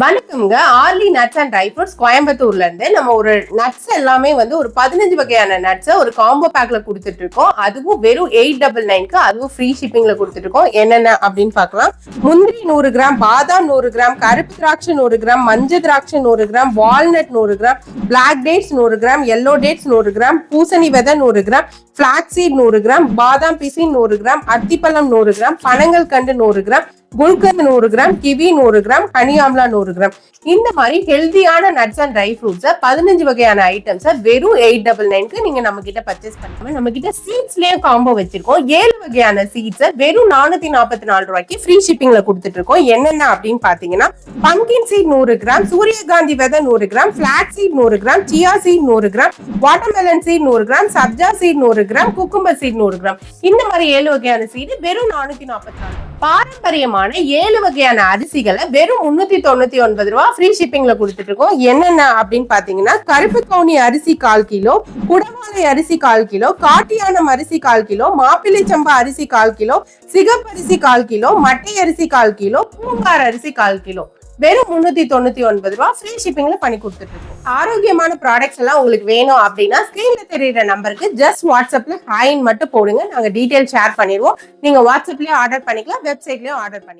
வணக்கம்ங்க. Early nuts and dry fruits கோயம்புத்தூர்ல இருந்து நம்ம ஒரு நட்ஸ் எல்லாமே வந்து ஒரு பதினஞ்சு வகையான நட்ஸ் ஒரு காம்போ பேக்ல கொடுத்துட்டு இருக்கோம். அதுவும் வெறும் எயிட் டபுள் நைன்க்கு அதுவும் ஃப்ரீ ஷிப்பிங்ல கொடுத்துட்டு இருக்கோம். என்னென்ன அப்படின்னு பார்க்கலாம். முந்திரி நூறு கிராம் பாதாம் நூறு கிராம் கருப்பு திராட்சை நூறு கிராம் மஞ்சள் திராட்சை நூறு கிராம் வால்நட் நூறு கிராம் பிளாக் டேட்ஸ் நூறு கிராம் எல்லோ டேட்ஸ் நூறு கிராம் பூசணி விதை நூறு கிராம் ஃபிளாக்ஸீட் நூறு கிராம் பாதாம் பிசி நூறு கிராம் அத்திப்பழம் நூறு கிராம் பனங்கள் கண்டு நூறு கிராம் குல்கந்த் நூறு கிராம் கிவி நூறு கிராம் ஹனி ஆம்லா நூறு கிராம் இந்த மாதிரி ஹெல்தியான நட்ஸ் அண்ட் ட்ரை ஃப்ரூட்ஸை பதினஞ்சு வகையான ஐட்டம்ஸை வெறும் எயிட் டபுள் நைன்க்கு நீங்க நம்ம கிட்ட பர்ச்சேஸ் பண்ணாமல் நம்ம கிட்ட சீட்ஸ்லயே காம்போ வச்சிருக்கோம் ஏழு வகையான சீட்ஸை வெறும் நானூற்றி நாற்பத்தி நாலு ரூபாய்க்கு ஃப்ரீ ஷிப்பிங்ல கொடுத்துட்டு இருக்கோம் என்னென்ன அப்படின்னு பாத்தீங்கன்னா பம்கின் சீட் நூறு கிராம் சூரியகாந்தி விதை நூறு கிராம் ஃப்ளாக் சீட் நூறு கிராம் சியா சீட் நூறு கிராம் வாட்டர்மெலன் சீட் நூறு கிராம் சப்ஜா சீட் நூறு கிராம் குக்கும்பர் சீட் நூறு கிராம். இந்த மாதிரி ஏழு வகையான சீடு வெறும் நானூத்தி நாற்பத்தி நாலு. பாரம்பரியமான ஏழு வகையான அரிசிகளை வெறும் முன்னூத்தி தொண்ணூத்தி ஒன்பது ரூபா ஃப்ரீ ஷிப்பிங்ல கொடுத்துட்டு இருக்கோம் என்னென்ன அப்படின்னு பாத்தீங்கன்னா கருப்பு கவுனி அரிசி கால் கிலோ குடவாலை அரிசி கால் கிலோ காட்டியானம் அரிசி கால் கிலோ மாப்பிள்ளை சம்பா அரிசி கால் கிலோ சிகப்பரிசி கால் கிலோ மட்டை அரிசி கால் கிலோ பூங்கார் அரிசி கால் கிலோ. வெறும் முன்னூத்தி தொண்ணூத்தி ஒன்பது ரூபா ஃப்ரீ ஷிப்பிங்ல பண்ணி கொடுத்துட்டு இருக்கோம் ஆரோக்கியமான ப்ராடக்ட்ஸ் எல்லாம் உங்களுக்கு வேணும் அப்படின்னா ஸ்கிரீன்ல தெரியுற நம்பருக்கு ஜஸ்ட் வாட்ஸ்அப்ல ஹாயின் மட்டும் போடுங்க. நாங்க டீடைல் ஷேர் பண்ணிடுவோம். நீங்க வாட்ஸ்அப்லயே ஆர்டர் பண்ணிக்கலாம் வெப்சைட்லயும் ஆர்டர் பண்ணிக்கலாம்.